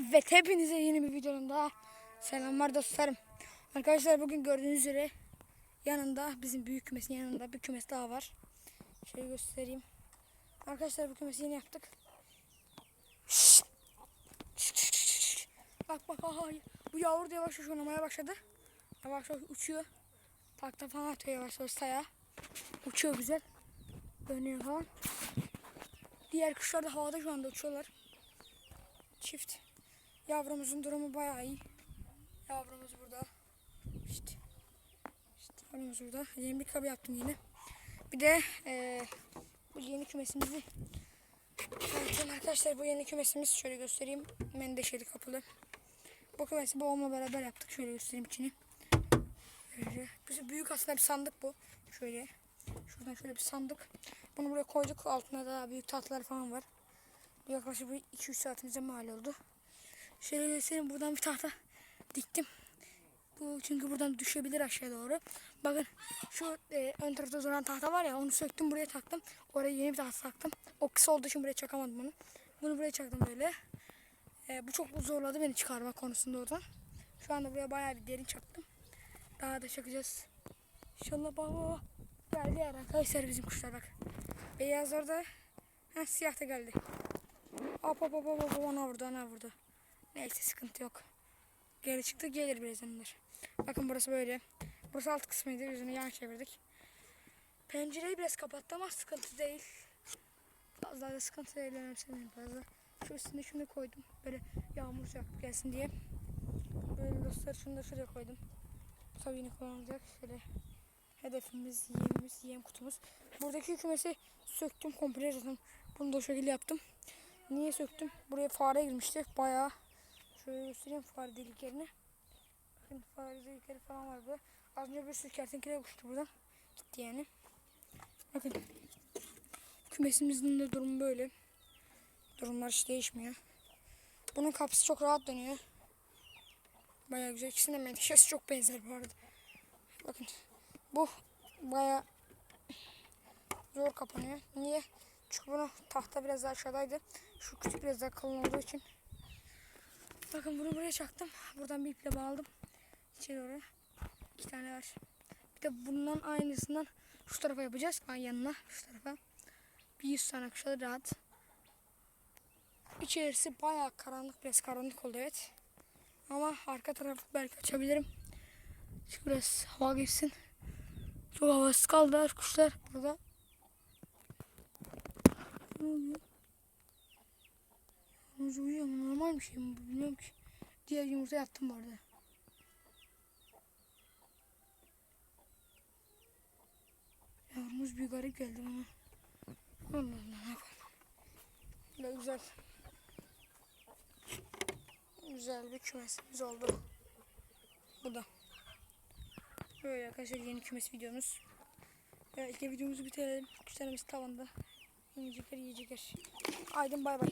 Evet hepinize yeni bir videonun daha selamlar dostlarım. Arkadaşlar bugün gördüğünüz üzere yanında bizim büyük kümesin yanında bir kümes daha var. Şöyle göstereyim. Arkadaşlar bu kümesi yeni yaptık. Bak bak aha bu yavru da yavaş yavaş oynamaya başladı. Yavaş yavaş uçuyor. Takta falan atıyor yavaş yavaş saya. Uçuyor güzel. Dönüyor falan. Diğer kuşlar da havada şu anda uçuyorlar. Çift. Yavrumuzun durumu bayağı iyi. Yavrumuz burada. İşte. İşte yavrumuz burada. Yeni bir kabı yaptım yine. Bir de eee, bu yeni kümesimizi tanıtayım arkadaşlar. Bu yeni kümesimiz şöyle göstereyim. Mendeşeli kapılı. Bu kümesi babamla beraber yaptık. Şöyle göstereyim içini. Bizim büyük aslında bir sandık bu. Şöyle. Şuradan şöyle bir sandık. Bunu buraya koyduk. Altında da büyük tahtalar falan var. Yaklaşık bir 2-3 saatimize mal oldu. Şöyle göstereyim. Buradan bir tahta diktim. Bu çünkü buradan düşebilir aşağı doğru. Bakın şu e, ön tarafta duran tahta var ya onu söktüm buraya taktım. Oraya yeni bir tahta taktım. O kısa olduğu için buraya çakamadım bunu. Bunu buraya çaktım böyle. E, bu çok zorladı beni çıkarma konusunda oradan. Şu anda buraya bayağı bir derin çaktım. Daha da çakacağız. İnşallah baba. Geldi yani arkadaşlar bizim kuşlar bak. Beyazlar da ha, siyah da geldi. Hop hop hop hop hop ona vurdu ona vurdu. Neyse sıkıntı yok. Geri çıktı gelir birazdan onlar. Bakın burası böyle. Burası alt kısmıydı. Yüzünü yan çevirdik. Pencereyi biraz kapattı ama sıkıntı değil. Fazla da sıkıntı değil. Önemsemeyin fazla. Şu üstüne şunu koydum. Böyle yağmur sıcaklık gelsin diye. Böyle dostlar şunu da şuraya koydum. Tabii yine kullanılacak. Şöyle hedefimiz, yemimiz, yem kutumuz. Buradaki kümesi söktüm komple zaten. Bunu da şekilde yaptım. Niye söktüm? Buraya fare girmişti. Bayağı şöyle göstereyim fare deliklerini. Bakın fare delikleri falan var burada. Az önce bir sürü kertenkele uçtu buradan. Gitti yani. Bakın. Kümesimizin de durumu böyle. Durumlar hiç değişmiyor. Bunun kapısı çok rahat dönüyor. Bayağı güzel. İkisinin de menteşesi çok benzer bu arada. Bakın. Bu bayağı zor kapanıyor. Niye? Çünkü bunu tahta biraz aşağıdaydı. Şu küçük biraz daha kalın olduğu için. Bakın bunu buraya çaktım. Buradan bir iple bağladım. İçeri doğru. İki tane var. Bir de bundan aynısından şu tarafa yapacağız. Ay yanına şu tarafa. Bir yüz tane kuşalı rahat. İçerisi bayağı karanlık. Biraz karanlık oldu evet. Ama arka tarafı belki açabilirim. Çünkü biraz hava geçsin. Çok havası kaldı kuşlar burada. Ne Yalnız uyuyor? Normal bir şey mi? Bilmiyorum ki. Diğer yumurta yattım bu arada. Yavrumuz bir garip geldi bana. Allah Allah ne yapalım. Böyle güzel. Güzel bir kümesimiz oldu. Bu da. Böyle arkadaşlar yeni kümes videomuz. Belki videomuzu bitirelim. Kuşlarımız tavanda. Yiyecekler yiyecekler. Aydın bay bay.